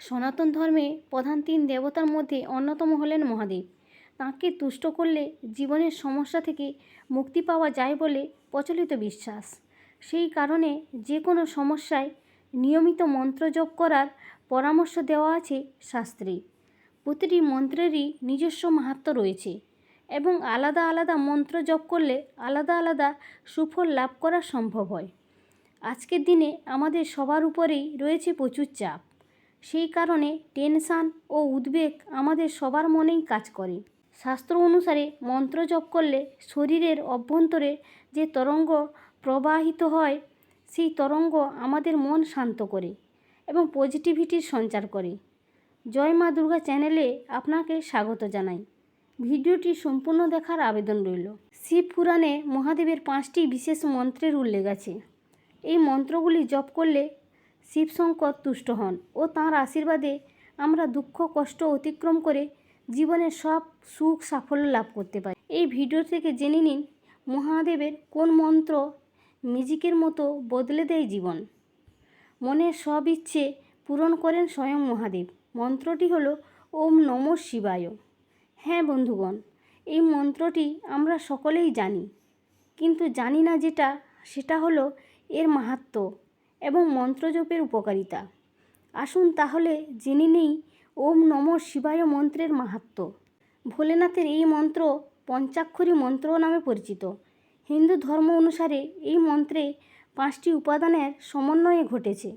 সনাতন ধর্মে প্রধান তিন দেবতার মধ্যে অন্যতম হলেন মহাদেব। তাঁকে তুষ্ট করলে জীবনের সমস্যা থেকে মুক্তি পাওয়া যায় বলে প্রচলিত বিশ্বাস। সেই কারণে যে কোনো সমস্যায় নিয়মিত মন্ত্র জপ করার পরামর্শ দেওয়া আছে শাস্ত্রে। প্রতিটি মন্ত্রেরই নিজস্ব মাহাত্ম রয়েছে এবং আলাদা আলাদা মন্ত্র জপ করলে আলাদা আলাদা সুফল লাভ করা সম্ভব হয়। আজকের দিনে আমাদের সবার উপরেই রয়েছে প্রচুর চাপ। সেই কারণে টেনশান ও উদ্বেগ আমাদের সবার মনেই কাজ করে। শাস্ত্র অনুসারে মন্ত্র জপ করলে শরীরের অভ্যন্তরে যে তরঙ্গ প্রবাহিত হয়, সেই তরঙ্গ আমাদের মন শান্ত করে এবং পজিটিভিটির সঞ্চার করে। জয় মা দুর্গা চ্যানেলে আপনাকে স্বাগত জানাই। ভিডিওটি সম্পূর্ণ দেখার আবেদন রইল। শিব পুরাণে মহাদেবের পাঁচটি বিশেষ মন্ত্রের উল্লেখ আছে। এই মন্ত্রগুলি জপ করলে শিবশঙ্কর তুষ্ট হন ও তাঁর আশীর্বাদে আমরা দুঃখ, কষ্ট অতিক্রম করে জীবনের সব সুখ, সাফল্য লাভ করতে পারি। এই ভিডিও থেকে জেনে নিন মহাদেবের কোন মন্ত্র মিউজিকের মতো বদলে দেয় জীবন। মনের সব ইচ্ছে পূরণ করেন স্বয়ং মহাদেব। মন্ত্রটি হলো ওম নমঃ শিবায়। হ্যাঁ বন্ধুগণ, এই মন্ত্রটি আমরা সকলেই জানি, কিন্তু জানি না যেটা, সেটা হলো এর মাহাত্ম্য এবং মন্ত্রজপের উপকারিতা। আসুন তাহলে জেনে নেই, ওম নমঃ শিবায় মন্ত্রের মাহাত্ম্য ভোলেনাথের এই মন্ত্র পঞ্চাক্ষরী মন্ত্র নামে পরিচিত। হিন্দু ধর্ম অনুসারে এই মন্ত্রে পাঁচটি উপাদানের সমন্বয়ে ঘটেছে।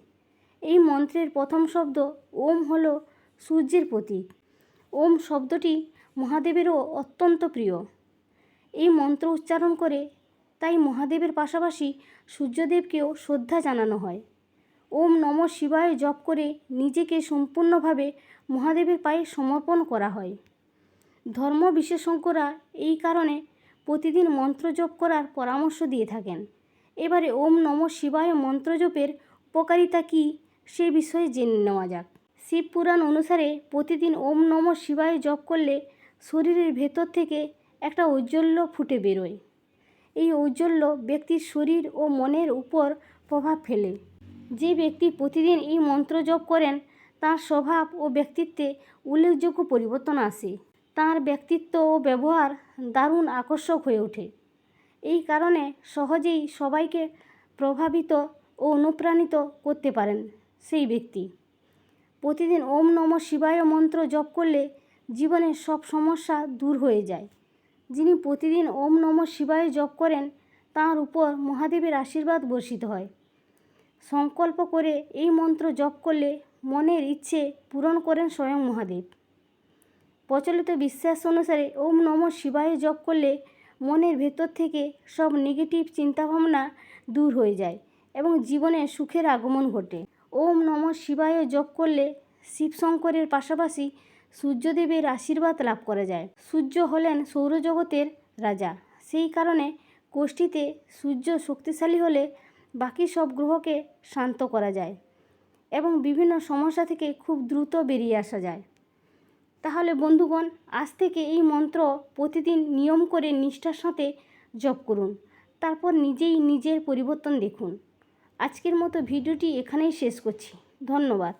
এই মন্ত্রের প্রথম শব্দ ওম হল সূর্যের প্রতীক। ওম শব্দটি মহাদেবেরও অত্যন্ত প্রিয়। এই মন্ত্র উচ্চারণ করে তাই মহাদেবের পাশাপাশি সূর্যদেবকেও শ্রদ্ধা জানানো হয়। ওম নম শিবায় জপ করে নিজেকে সম্পূর্ণভাবে মহাদেবের পায়ে সমর্পণ করা হয়। ধর্ম বিশেষজ্ঞরা এই কারণে প্রতিদিন মন্ত্র জপ করার পরামর্শ দিয়ে থাকেন। এবারে ওম নম শিবায় মন্ত্র জপের উপকারিতা কী সে বিষয়ে জেনে নেওয়া যাক। শিব পুরাণ অনুসারে প্রতিদিন ওম নম শিবায় জপ করলে শরীরের ভেতর থেকে একটা ঔজ্জ্বল্য ফুটে বেরোয়। এই ঔজ্জ্বল্য ব্যক্তির শরীর ও মনের উপর প্রভাব ফেলে। যে ব্যক্তি প্রতিদিন এই মন্ত্র জপ করেন, তার স্বভাব ও ব্যক্তিত্বে উল্লেখযোগ্য পরিবর্তন আসে। তার ব্যক্তিত্ব ও ব্যবহার দারুণ আকর্ষক হয়ে ওঠে। এই কারণে সহজেই সবাইকে প্রভাবিত ও অনুপ্রাণিত করতে পারেন সেই ব্যক্তি। প্রতিদিন ওম নম শিবায় মন্ত্র জপ করলে জীবনের সব সমস্যা দূর হয়ে যায়। যিনি প্রতিদিন ওম নম শিবায় জপ করেন, তাঁর উপর মহাদেবের আশীর্বাদ বর্ষিত হয়। সংকল্প করে এই মন্ত্র জপ করলে মনের ইচ্ছে পূরণ করেন স্বয়ং মহাদেব। প্রচলিত বিশ্বাস অনুসারে ওম নম শিবায় জপ করলে মনের ভেতর থেকে সব নেগেটিভ চিন্তাভাবনা দূর হয়ে যায় এবং জীবনে সুখের আগমন ঘটে। ওম নম শিবায় জপ করলে শিবশঙ্করের পাশাপাশি সূর্যদেবের আশীর্বাদ লাভ করা যায়। সূর্য হলেন সৌরজগতের রাজা। সেই কারণে কোষ্ঠীতে সূর্য শক্তিশালী হলে বাকি সব গ্রহকে শান্ত করা যায় এবং বিভিন্ন সমস্যা থেকে খুব দ্রুত বেরিয়ে আসা যায়। তাহলে বন্ধুগণ, আজ থেকে এই মন্ত্র প্রতিদিন নিয়ম করে নিষ্ঠার সাথে জপ করুন। তারপর নিজেই নিজের পরিবর্তন দেখুন। আজকের মতো ভিডিওটি এখানেই শেষ করছি। ধন্যবাদ।